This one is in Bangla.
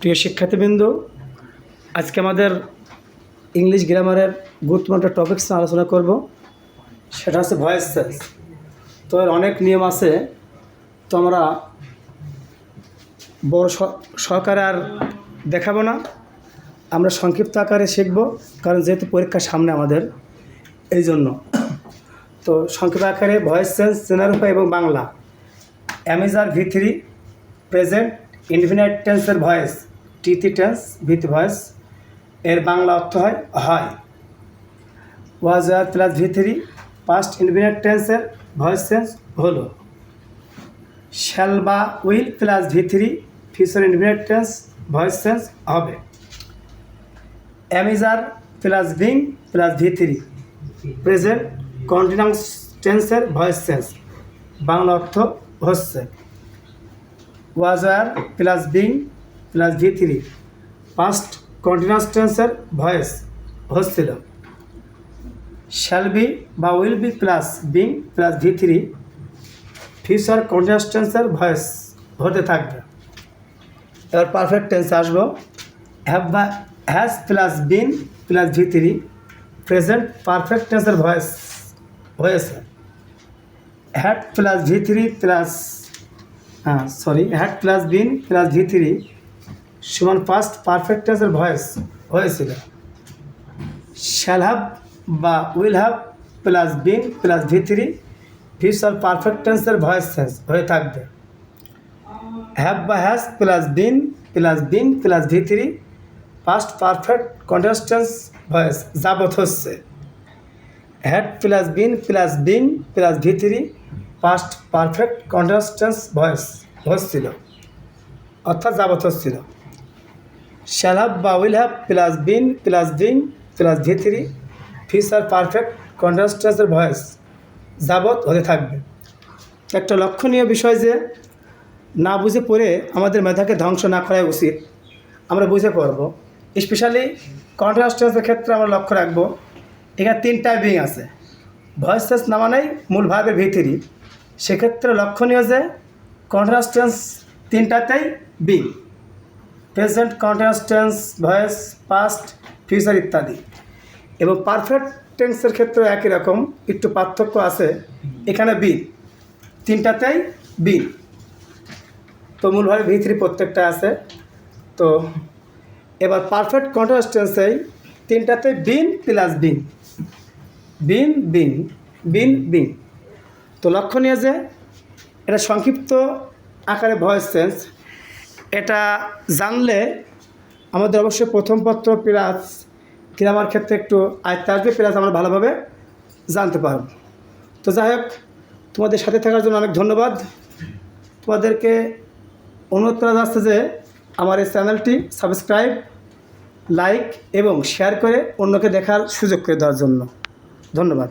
প্রিয় শিক্ষার্থীবৃন্দ, আজকে আমাদের ইংলিশ গ্রামারের গুরুত্বপূর্ণ একটা টপিক্স নিয়ে আলোচনা করব। সেটা হচ্ছে ভয়েস চেঞ্জ তো এর অনেক নিয়ম আছে। তো আমরা বড় সহকারে আর দেখাবো না। আমরা সংক্ষিপ্ত আকারে শিখব, কারণ যেহেতু পরীক্ষা সামনে আমাদের, এই জন্য। তো সংক্ষিপ্ত আকারে ভয়েস চেঞ্জ চেনারূপা এবং Bangla. Am is are V three present indefinite টেন্সের ভয়েস টিতি টেন্স ভয়েস এর বাংলা অর্থ হয় হয়। Was plus V three past infinite টেন্সের ভয়েস চেঞ্জ হলো। শ্যাল বা will plus V three future infinite tense voice change হবে। Am is are plus being plus V three present continuous টেন্সের ভয়েস চেঞ্জ বাংলা অর্থ হচ্ছে। Was were plus being plus V three past continuous টেন্সের ভয়েস হচ্ছিল। শ্যাল বি বা will be plus being plus V three future continuous টেন্সের ভয়েস হতে থাকবে। এবার পারফেক্ট টেন্সে আসব। হ্যাভ বা has plus been plus V three present perfect টেন্সের ভয়েস হয়েছে। Had plus V three plus হ্যাঁ sorry had plus been plus V three সমান ফার্স্ট পারফেক্ট টেন্সের ভয়েস হয়েছিল। শ্যাল হ্যাভ বা will have plus been plus V three future perfect টেন্সের ভয়েস চেঞ্জ হয়ে থাকবে। হ্যাভ বা has plus been plus been plus V three past perfect continuous tense voice যাবত হচ্ছে। Had plus been plus been plus V three past perfect continuous tense voice হচ্ছিল, অর্থাৎ যাবত হচ্ছিল। শ্যাল হ্যাভ বা will have plus been plus been plus V three future perfect কন্টেস্টেন্সের voice যাবত হতে থাকবে। একটা লক্ষণীয় বিষয় যে, না বুঝে পড়ে আমাদের মেধাকে ধ্বংস না করাই উচিত। আমরা বুঝে পড়ব। স্পেশালি কন্ট্রাস্টেন্সের ক্ষেত্রে আমরা লক্ষ্য রাখব, এখানে তিন টাইপিং আছে। ভয়েস টেন্স নামানেই মূল ভাবের ভিতরি সেক্ষেত্রে লক্ষণীয় যে continuous tense তিনটাতেই be present continuous tense voice past future ইত্যাদি। এবং পারফেক্ট টেন্সের ক্ষেত্রে একই রকম, একটু পার্থক্য আছে। এখানে বি তিনটাতেই বি তো মূলভাবে ভি থ্রি প্রত্যেকটা আছে। তো এবার perfect কন্ট্রাস্টেন্সেই তিনটাতে been plus been been been been been তো লক্ষণীয় যে, এটা সংক্ষিপ্ত আকারে ভয়েস চেঞ্জ এটা জানলে আমাদের অবশ্যই প্রথম পত্র, প্লাস গ্রামার ক্ষেত্রে একটু আয়ত্তে আসবে, প্লাস আমরা ভালোভাবে জানতে পারব। তো যাই হোক, তোমাদের সাথে থাকার জন্য অনেক ধন্যবাদ। তোমাদেরকে অনুরোধ করা যাচ্ছে যে আমার এই চ্যানেলটি সাবস্ক্রাইব, লাইক এবং শেয়ার করে অন্যকে দেখার সুযোগ করে দেওয়ার জন্য। ধন্যবাদ।